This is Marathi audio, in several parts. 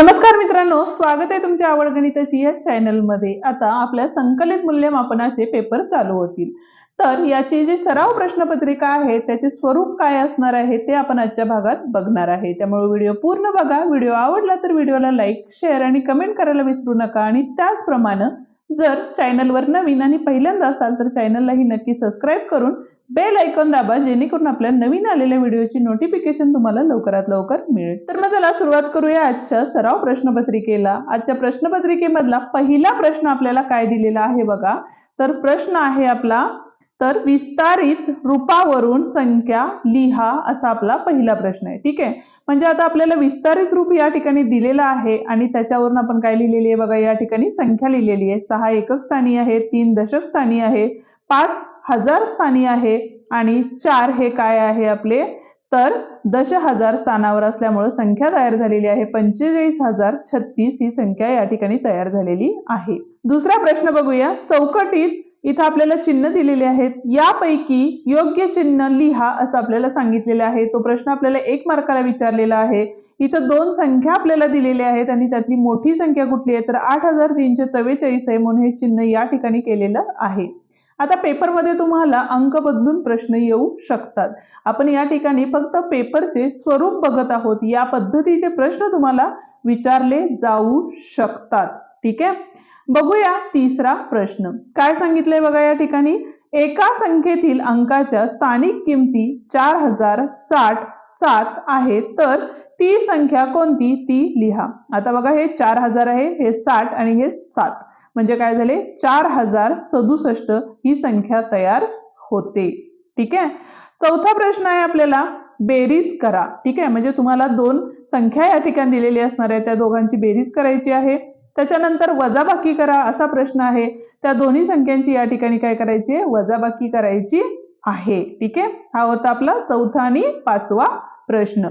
नमस्कार मित्रांनो स्वागत आहे तुमच्या आवड गणिताची या चॅनलमध्ये. आता आपल्या संकलित मूल्यमापनाचे पेपर चालू होतील. तर याची जी सराव प्रश्नपत्रिका आहे त्याचे स्वरूप काय असणार आहे ते आपण आजच्या भागात बघणार आहे. त्यामुळे व्हिडिओ पूर्ण बघा. व्हिडिओ आवडला तर व्हिडिओला लाईक शेअर आणि कमेंट करायला विसरू नका. आणि त्याचप्रमाणे जर चॅनलवर नवीन आणि पहिल्यांदा असाल तर चॅनललाही नक्की सबस्क्राईब करून बेल ऐकून दाबा जेणेकरून आपल्या नवीन आलेल्या व्हिडिओची नोटिफिकेशन तुम्हाला लवकरात लवकर मिळेल. तर मग चला सुरुवात करूया आजच्या सराव प्रश्नपत्रिकेला. आजच्या प्रश्नपत्रिकेमधला पहिला प्रश्न आपल्याला काय दिलेला आहे बघा. तर प्रश्न आहे आपला तर विस्तारित रूपावरून संख्या लिहा असा आपला पहिला प्रश्न आहे. ठीक आहे? म्हणजे आता आपल्याला विस्तारित रूप या ठिकाणी दिलेला आहे आणि त्याच्यावरून आपण काय लिहिलेली आहे बघा? या ठिकाणी संख्या लिहिलेली आहे. सहा एकक स्थानी आहे तीन दशक स्थानी आहे पाच हजार स्थानी आहे आणि चार हे काय आहे आपले? तर दश हजार स्थानावर असल्यामुळे संख्या तयार झालेली आहे. पंचेचाळीस हजार छत्तीस ही संख्या या ठिकाणी तयार झालेली आहे. दुसरा प्रश्न बघूया. चौकटीत इथं आपल्याला चिन्ह दिलेले आहेत. यापैकी योग्य चिन्ह लिहा असं आपल्याला सांगितलेलं आहे. तो प्रश्न आपल्याला एक मार्काला विचारलेला आहे. इथं दोन संख्या आपल्याला दिलेल्या आहेत आणि त्यातली मोठी संख्या कुठली आहे? तर आठ हजार तीनशे चव्वेचाळीस आहे म्हणून हे चिन्ह या ठिकाणी केलेलं आहे. आता पेपरमध्ये तुम्हाला अंक बदलून प्रश्न येऊ शकतात. आपण या ठिकाणी फक्त पेपरचे स्वरूप बघत आहोत. या पद्धतीचे प्रश्न तुम्हाला विचारले जाऊ शकतात. ठीक आहे? बघूया तिसरा प्रश्न. काय सांगितलंय बघा या ठिकाणी? एका संख्येतील अंकाच्या स्थानिक किमती चार हजार साठ सात आहे. तर ती संख्या कोणती? ती लिहा. आता बघा हे चार हजार आहे हे साठ आणि हे सात. म्हणजे काय झाले? चार हजार सदुसष्ट ही संख्या तयार होते. ठीक आहे? चौथा प्रश्न आहे आपल्याला बेरीज करा. ठीक आहे? म्हणजे तुम्हाला दोन संख्या या ठिकाणी दिलेली असणार आहे. त्या दोघांची बेरीज करायची आहे. त्याच्यानंतर वजाबाकी करा असा प्रश्न आहे. त्या दोन्ही संख्यांची या ठिकाणी काय करायची वजाबाकी करायची आहे. ठीक आहे? हा होता आपला चौथा आणि पाचवा प्रश्न.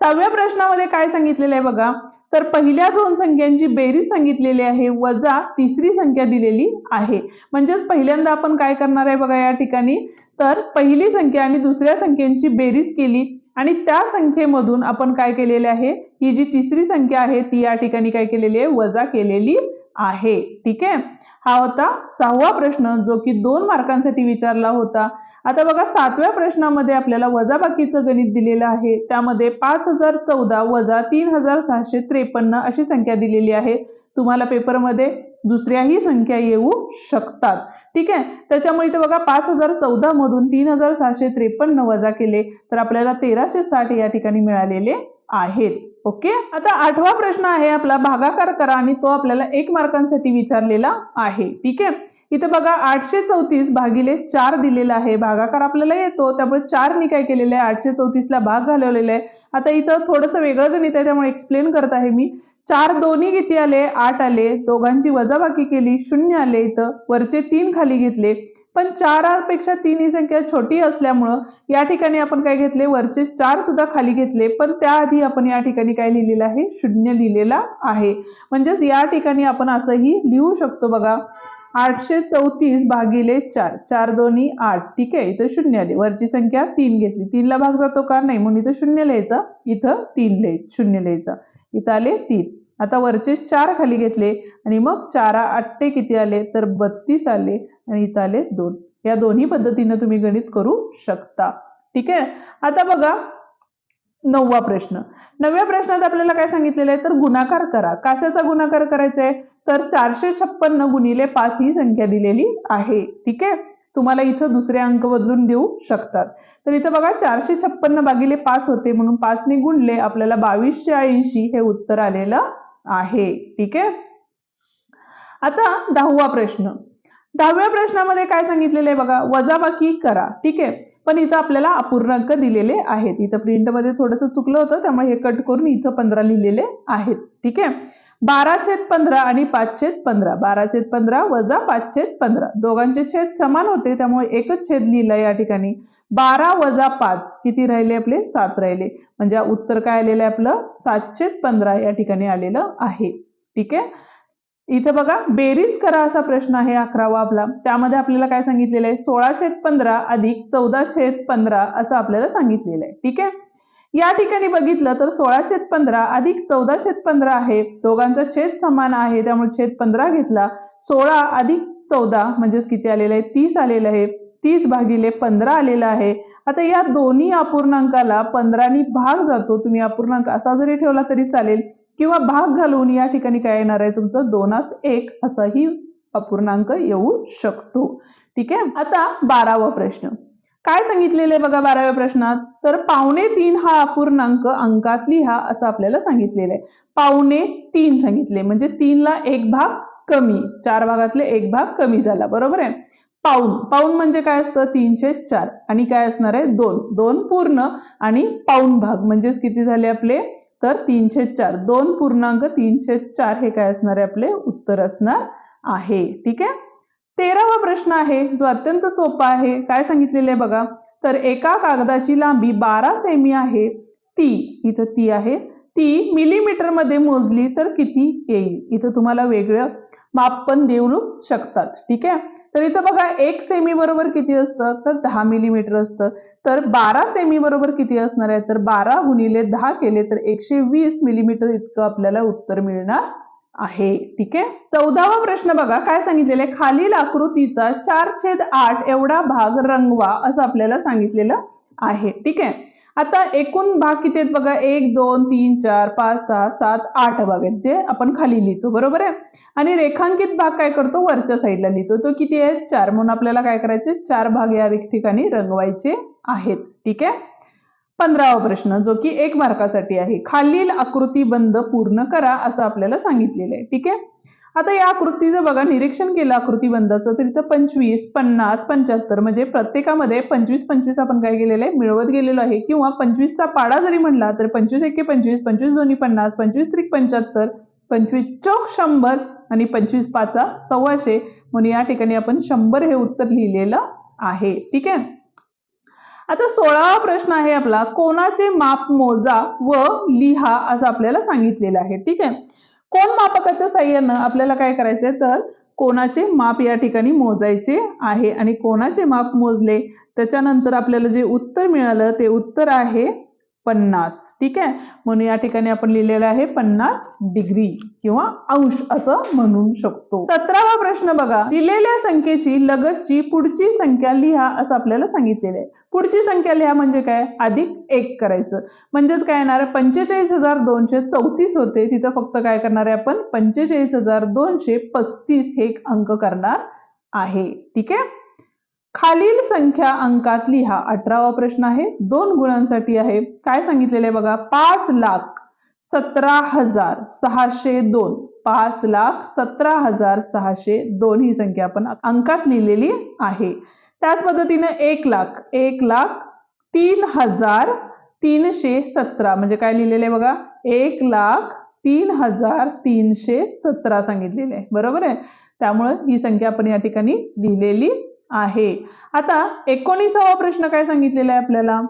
सहाव्या प्रश्नामध्ये काय सांगितलेलं आहे बघा? तर पहिल्या दोन संख्यांची बेरीज सांगितलेली आहे वजा तिसरी संख्या दिलेली आहे. म्हणजेच पहिल्यांदा आपण काय करणार आहे बघा या ठिकाणी? तर पहिली संख्या आणि दुसऱ्या संख्यांची बेरीज केली आणि त्या संख्येमधून आपण काय केलेले आहे? ही जी तिसरी संख्या आहे ती या ठिकाणी काय केलेली आहे? वजा केलेली आहे. ठीक आहे? हा होता सहावा प्रश्न जो की दोन मार्कांसाठी विचारला होता. आता बघा सातव्या प्रश्नामध्ये आपल्याला वजाबाकीचं गणित दिलेलं आहे. त्यामध्ये पाच हजार चौदा वजा तीन हजार सहाशे त्रेपन्न अशी संख्या दिलेली आहे. तुम्हाला पेपरमध्ये दुसऱ्याही संख्या येऊ शकतात. ठीक आहे? त्याच्यामुळे इथे बघा पाच हजार चौदा मधून तीन हजार सहाशे त्रेपन्न वजा केले तर आपल्याला तेराशे साठ या ठिकाणी मिळालेले आहेत. ओके? आता आठवा प्रश्न आहे आपला भागाकार करा आणि तो आपल्याला एक मार्कांसाठी विचारलेला आहे. ठीक आहे? इथे बघा आठशे चौतीस भागिले चार दिलेला आहे. भागाकार आपल्याला येतो त्यामुळे चारनी काय केलेलं आहे. आठशे चौतीसला भाग घालवलेला आहे. आता इथं थोडंसं वेगळं गणित आहे त्यामुळे एक्सप्लेन करत आहे मी. चार दोन्ही किती आले? आठ आले. दोघांची वजाबाकी केली शून्य आले. इथं वरचे तीन खाली घेतले. पण चारापेक्षा तीन ही संख्या छोटी असल्यामुळं या ठिकाणी आपण काय घेतले? वरचे चार सुद्धा खाली घेतले. पण त्याआधी आपण या ठिकाणी काय लिहिलेलं आहे? शून्य लिहिलेला आहे. म्हणजेच या ठिकाणी आपण असंही लिहू शकतो बघा. आठशे चौतीस भागिले चार. चार दोन्ही आठ. ठीक आहे? इथं शून्य आले. वरची संख्या तीन घेतली. तीनला भाग जातो का? नाही. म्हणून इथं शून्य लिहायचं. इथं तीन लिहाय शून्य लिहायचं. इथं आले तीन. आता वरचे चार खाली घेतले आणि मग चारा आठटे किती आले? तर बत्तीस आले आणि इथं आले दोन. या दोन्ही पद्धतीनं तुम्ही गणित करू शकता. ठीक आहे? आता बघा नववा प्रश्न. नवव्या प्रश्नात आपल्याला काय सांगितलेलं आहे? तर गुणाकार करा. कशाचा गुणाकार करायचा आहे तर चारशे छप्पन्न गुणिले पाच ही संख्या दिलेली आहे. ठीक आहे? तुम्हाला इथं दुसरे अंक बदलून देऊ शकतात. तर इथं बघा चारशे छप्पन्न बागिले पाच होते म्हणून पाचने गुणले. आपल्याला बावीसशे ऐंशी हे उत्तर आलेलं आहे. ठीक आहे? आता दहावा प्रश्न. दहाव्या प्रश्नामध्ये काय सांगितलेलं आहे बघा? वजाबाकी करा. ठीक आहे? पण इथं आपल्याला अपूर्णांक दिलेले आहेत. इथं प्रिंटमध्ये थोडंसं चुकलं होतं त्यामुळे हे कट करून इथं पंधरा लिहिलेले आहेत. ठीक आहे? बारा छेद पंधरा आणि पाच छेद पंधरा. बारा छेद पंधरा वजा पाच छेद पंधरा. दोघांचे छेद समान होते त्यामुळे एकच छेद लिहिला या ठिकाणी. बारा वजा पाच किती राहिले आपले? सात राहिले. म्हणजे उत्तर काय आलेलं आहे आपलं? सातशे पंधरा या ठिकाणी आलेलं आहे. ठीक आहे? इथे बघा बेरीज करा असा प्रश्न आहे अकरावा आपला. त्यामध्ये आपल्याला काय सांगितलेलं आहे? सोळा छेद पंधरा अधिक चौदा छेद पंधरा असं आपल्याला सांगितलेलं आहे. ठीक आहे? या ठिकाणी बघितलं तर सोळा छेद पंधरा अधिक चौदा छेद पंधरा आहे. दोघांचा छेद समान आहे त्यामुळे छेद पंधरा घेतला. सोळा अधिक चौदा म्हणजेच किती आलेलं आहे? तीस आलेलं आहे. तीस भागिले पंधरा आलेलं आहे. आता या दोन्ही अपूर्णांकाला पंधरानी भाग जातो. तुम्ही अपूर्णांक असा जरी ठेवला तरी चालेल. किंवा भाग घालून या ठिकाणी काय येणार आहे? तुमचं दोनास एक असाही अपूर्णांक येऊ शकतो. ठीक आहे? आता बारावा प्रश्न. काय सांगितलेलं आहे बघा बाराव्या प्रश्नात? तर पावणे तीन हा अपूर्णांक अंकात लिहा असं आपल्याला सांगितलेलं आहे. पावणे तीन सांगितले. म्हणजे तीनला एक भाग कमी. चार भागातले एक भाग कमी झाला. बरोबर आहे? पाऊन. पाऊन म्हणजे काय असतं? तीनशे चार. आणि काय असणार आहे? दोन. दोन पूर्ण आणि पाऊन भाग. म्हणजेच किती झाले आपले? तर तीनशे चार. दोन पूर्णांक तीनशे चार हे काय असणार आहे आपले? उत्तर असणार आहे. ठीक आहे? तेरावा प्रश्न आहे. जो अत्यंत सोपा आहे. काय सांगितलेलं आहे बघा? तर एका कागदाची लांबी बारा सेमी आहे. ती इथं ती आहे. ती मिलीमीटरमध्ये मोजली तर किती येईल? इथं तुम्हाला वेगळं माप पण देऊ शकतात. ठीक आहे? तर इथं बघा एक सेमी बरोबर किती असतं? तर दहा मिलीमीटर असतं. तर बारा सेमी बरोबर किती असणार आहे? तर बारा गुणिले दहा केले तर एकशे वीस मिलीमीटर इतकं आपल्याला उत्तर मिळणार आहे. ठीक आहे? चौदावा प्रश्न बघा काय सांगितलेलं आहे? खालील आकृतीचा चार छेद आठ एवढा भाग रंगवा असं आपल्याला सांगितलेलं आहे. ठीक आहे? आता एकूण भाग किती आहेत बघा? एक दोन तीन चार पाच सहा सात आठ भाग आहेत जे आपण खाली लिहितो बरोबर आहे? आणि रेखांकित भाग काय करतो? वरच्या साईडला लिहितो. तो किती आहे? चार. म्हणून आपल्याला काय करायचे? चार भाग या ठिकाणी रंगवायचे आहेत. ठीक आहे? पंधरावा प्रश्न जो की एक मार्कासाठी आहे. खालील आकृती बंद पूर्ण करा असं आपल्याला सांगितलेलं आहे. ठीक आहे? आता या आकृतीचं बघा निरीक्षण केलं आकृतीबंधाचं तर इथं पंचवीस पन्नास पंच्याहत्तर म्हणजे प्रत्येकामध्ये पंचवीस पंचवीस आपण काय केलेलं आहे? मिळवत गेलेलो आहे. किंवा पंचवीसचा पाडा जरी म्हणला तर पंचवीस एके पंचवीस पंचवीस दोन्ही पन्नास पंचवीस त्रिक पंच्याहत्तर पंचवीस चौक शंभर आणि पंचवीस पाचा सव्वाशे. म्हणून या ठिकाणी आपण शंभर हे उत्तर लिहिलेलं आहे. ठीक आहे? आता सोळावा प्रश्न आहे आपला कोणाचे माप मोजा व लिहा असं आपल्याला सांगितलेलं आहे. ठीक आहे? कोण मापकाच्या साह्यानं आपल्याला काय करायचंय? तर कोणाचे माप या ठिकाणी मोजायचे आहे आणि कोणाचे माप मोजले? त्याच्यानंतर आपल्याला जे उत्तर मिळालं ते उत्तर आहे पन्नास. ठीक आहे? म्हणून या ठिकाणी आपण लिहिलेलं आहे पन्नास डिग्री किंवा अंश असं म्हणू शकतो. सतरावा प्रश्न बघा. दिलेल्या संख्येची लगतची पुढची संख्या लिहा असं आपल्याला सांगितलेलं आहे. पुढची संख्या लिहा म्हणजे काय? अधिक एक करायचं. म्हणजेच काय येणार? पंचेचाळीस हजार दोनशे चौतीस होते. तिथं फक्त काय करणार आहे आपण? पंचेचाळीस हजार दोनशे पस्तीस हे एक अंक करणार आहे. ठीक आहे? खालील संख्या अंकात लिहा. अठरावा प्रश्न आहे. दोन गुणांसाठी आहे. काय सांगितलेलं आहे बघा? पाच लाख सतरा हजार सहाशे दोन. पाच लाख सतरा हजार सहाशे दोन ही संख्या आपण अंकात लिहिलेली आहे. त्याच पद्धतीने एक लाख एक लाख तीन हजार तीनशे सतरा. म्हणजे काय लिहिलेलं आहे बघा? एक लाख तीन हजार तीनशे सतरा सांगितलेले आहे बरोबर आहे? त्यामुळे ही संख्या आपण या ठिकाणी लिहिलेली आहे. आता एकोणीसावा प्रश्न काय सांगितलेला आहे आपल्याला?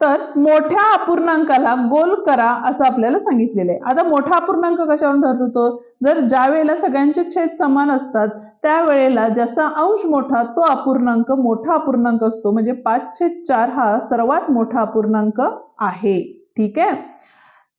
तर मोठ्या अपूर्णांकाला गोल करा असं आपल्याला सांगितलेलं आहे आता मोठा अपूर्णांक कशावरून ठरतो जर ज्या वेळेला सगळ्यांचे छेद समान असतात त्यावेळेला ज्याचा अंश मोठा तो अपूर्णांक मोठा अपूर्णांक असतो. म्हणजे पाच छेद चार हा सर्वात मोठा अपूर्णांक आहे. ठीक आहे?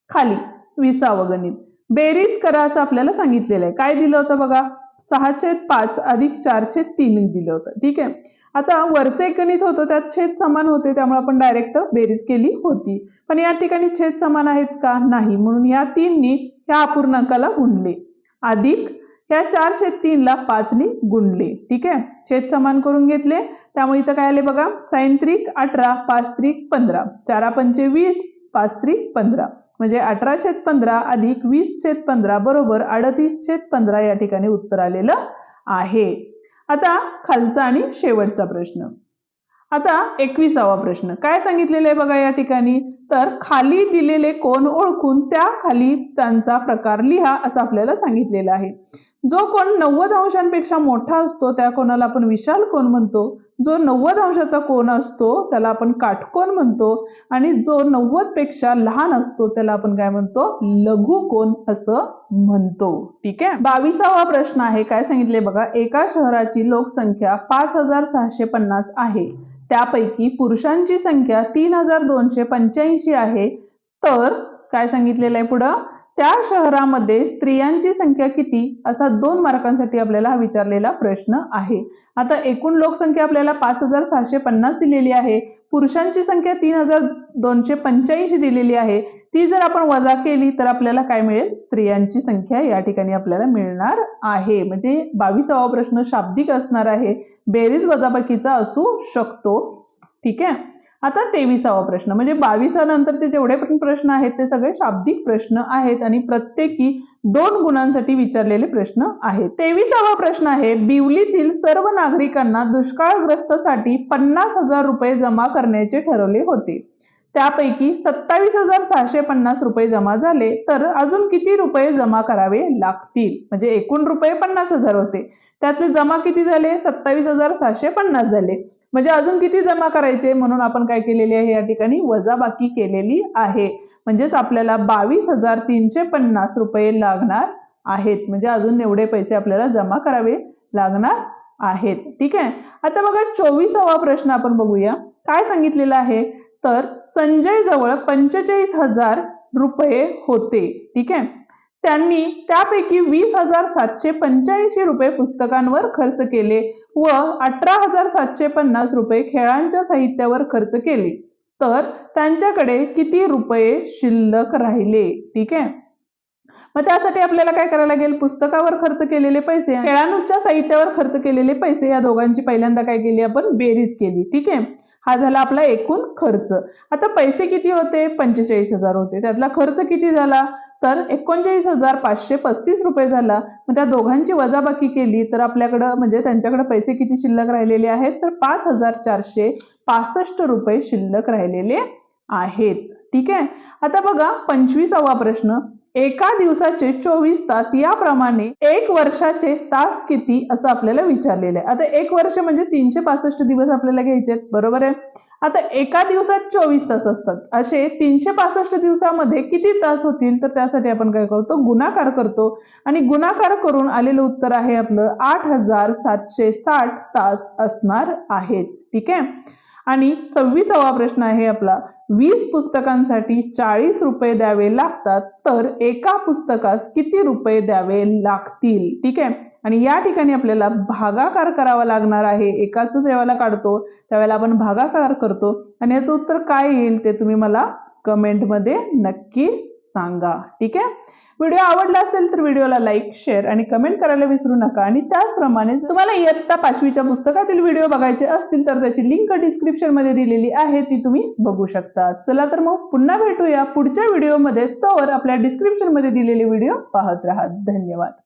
खाली विसावं गणित. बेरीज करा असं आपल्याला सांगितलेलं आहे. काय दिलं होतं बघा? सहा छेद पाच अधिक चार छेद तीन दिलं होतं. ठीक आहे? आता वरचं एक गणित होतं त्यात छेद समान होते त्यामुळे आपण डायरेक्ट बेरीज केली होती. पण या ठिकाणी छेद समान आहेत का? नाही. म्हणून या तीननी ह्या अपूर्णांकाला गुणले. अधिक या चार छेद तीनला पाचनी गुणले. ठीक आहे? छेद समान करून घेतले. त्यामुळे इथं काय आले बघा? साईन त्रिक अठरा पाच त्रिक पंधरा. चारा पंचे वीस पाच त्रिक पंधरा. म्हणजे अठरा छेद पंधरा अधिक वीस छेद पंधरा बरोबर अडतीस छेद पंधरा या ठिकाणी उत्तर आलेलं आहे. आता खालचा आणि शेवटचा प्रश्न. आता एकविसावा प्रश्न. काय सांगितलेलं आहे बघा या ठिकाणी? तर खाली दिलेले कोण ओळखून त्या खाली त्यांचा प्रकार लिहा असं आपल्याला सांगितलेलं आहे. जो कोण नव्वद अंशांपेक्षा मोठा असतो त्या कोणाला आपण विशाल कोण म्हणतो? जो नव्वद अंशाचा कोण असतो त्याला आपण काटकोण म्हणतो. आणि जो नव्वदपेक्षा लहान असतो त्याला आपण काय म्हणतो? लघु कोण असं म्हणतो. ठीक आहे? बावीसावा प्रश्न आहे. काय सांगितले बघा? एका शहराची लोकसंख्या पाच हजार सहाशे पन्नास आहे. त्यापैकी पुरुषांची संख्या तीन हजार दोनशे पंच्याऐंशी आहे. तर काय सांगितलेलं आहे पुढं? त्या शहरामध्ये स्त्रियांची संख्या किती? असा दोन मार्कांसाठी आपल्याला हा विचारलेला प्रश्न आहे. आता एकूण लोकसंख्या आपल्याला पाच हजार सहाशे पन्नास दिलेली आहे. पुरुषांची संख्या तीन हजार दोनशे पंच्याऐंशी दिलेली आहे. ती जर आपण वजा केली तर आपल्याला काय मिळेल? स्त्रियांची संख्या या ठिकाणी आपल्याला मिळणार आहे. म्हणजे बावीसावा प्रश्न शाब्दिक असणार आहे. बेरीज वजाबाकीचा असू शकतो. ठीक आहे? आता तेविसावा प्रश्न. म्हणजे बावीसानंतरचे जेवढे पण प्रश्न आहेत ते सगळे शाब्दिक प्रश्न आहेत आणि प्रत्येकी दोन गुणांसाठी विचारलेले प्रश्न आहेत. तेविसावा प्रश्न आहे बिवलीतील सर्व नागरिकांना दुष्काळग्रस्तसाठी पन्नास हजार रुपये जमा करण्याचे ठरवले होते. त्यापैकी सत्तावीस हजार सहाशे पन्नास रुपये जमा झाले तर अजून किती रुपये जमा करावे लागतील? म्हणजे एकूण रुपये पन्नास हजार होते. त्यातले जमा किती झाले? सत्तावीस हजार सहाशे पन्नास झाले. म्हणजे अजून किती जमा करायचे? म्हणून आपण काय केलेले आहे? या ठिकाणी वजाबाकी केलेली आहे. म्हणजेच आपल्याला बावीस हजार तीनशे पन्नास रुपये लागणार आहेत. म्हणजे अजून एवढे पैसे आपल्याला जमा करावे लागणार आहेत. ठीक आहे? आता बघा चोवीसावा प्रश्न आपण बघूया. काय सांगितलेलं आहे? तर संजय जवळ पंचेचाळीस हजार रुपये होते. ठीक आहे? त्यांनी त्यापैकी वीस हजार सातशे पंच्याऐंशी रुपये पुस्तकांवर खर्च केले व अठरा हजार सातशे पन्नास रुपये खेळांच्या साहित्यावर खर्च केले. तर त्यांच्याकडे किती रुपये शिल्लक राहिले? ठीक आहे? मग त्यासाठी आपल्याला काय करायला लागेल? पुस्तकावर खर्च केलेले पैसे खेळांच्या साहित्यावर खर्च केलेले पैसे या दोघांची पहिल्यांदा काय केली आपण? बेरीज केली. ठीक आहे? हा झाला आपला एकूण खर्च. आता पैसे किती होते? पंचेचाळीस हजार होते. त्यातला खर्च किती झाला? तर एकोणचाळीस हजार पाचशे पस्तीस रुपये झाला. मग त्या दोघांची वजाबाकी केली तर आपल्याकडं म्हणजे त्यांच्याकडे पैसे किती शिल्लक राहिलेले आहेत? तर पाच हजार चारशे पासष्ट रुपये शिल्लक राहिलेले आहेत. ठीक आहे? आता बघा पंचवीसावा प्रश्न. एका दिवसाचे चोवीस तास याप्रमाणे एक वर्षाचे तास किती असं आपल्याला विचारलेलं आहे. आता एक वर्ष म्हणजे तीनशे पासष्ट दिवस आपल्याला घ्यायचे बरोबर आहे? आता एका दिवसात चोवीस तास असतात. असे तीनशे पासष्ट दिवसामध्ये किती तास होतील? तर त्यासाठी आपण काय करतो? गुणाकार करतो. आणि गुणाकार करून आलेलं उत्तर आहे आपलं आठ हजार सातशे साठ तास असणार आहेत. ठीक आहे? आणि सव्वीसावा प्रश्न आहे आपला. वीस पुस्तकांसाठी चाळीस रुपये द्यावे लागतात तर एका पुस्तकास किती रुपये द्यावे लागतील? ठीक आहे? आणि या ठिकाणी आपल्याला भागाकार करावा लागणार आहे. एकाच जेव्हा काढतो त्यावेळेला आपण भागाकार करतो. आणि याचं उत्तर काय येईल ते तुम्ही मला कमेंटमध्ये नक्की सांगा. ठीक आहे? व्हिडिओ आवडला असेल तर व्हिडिओला लाईक शेअर आणि कमेंट करायला विसरू नका. आणि त्याचप्रमाणे तुम्हाला इयत्ता पाचवीच्या पुस्तकातील व्हिडिओ बघायचे असतील तर त्याची लिंक डिस्क्रिप्शनमध्ये दिलेली आहे ती तुम्ही बघू शकता. चला तर मग पुन्हा भेटूया पुढच्या व्हिडिओमध्ये तोवर आपल्या डिस्क्रिप्शनमध्ये दिलेले व्हिडिओ पाहत राहा. धन्यवाद.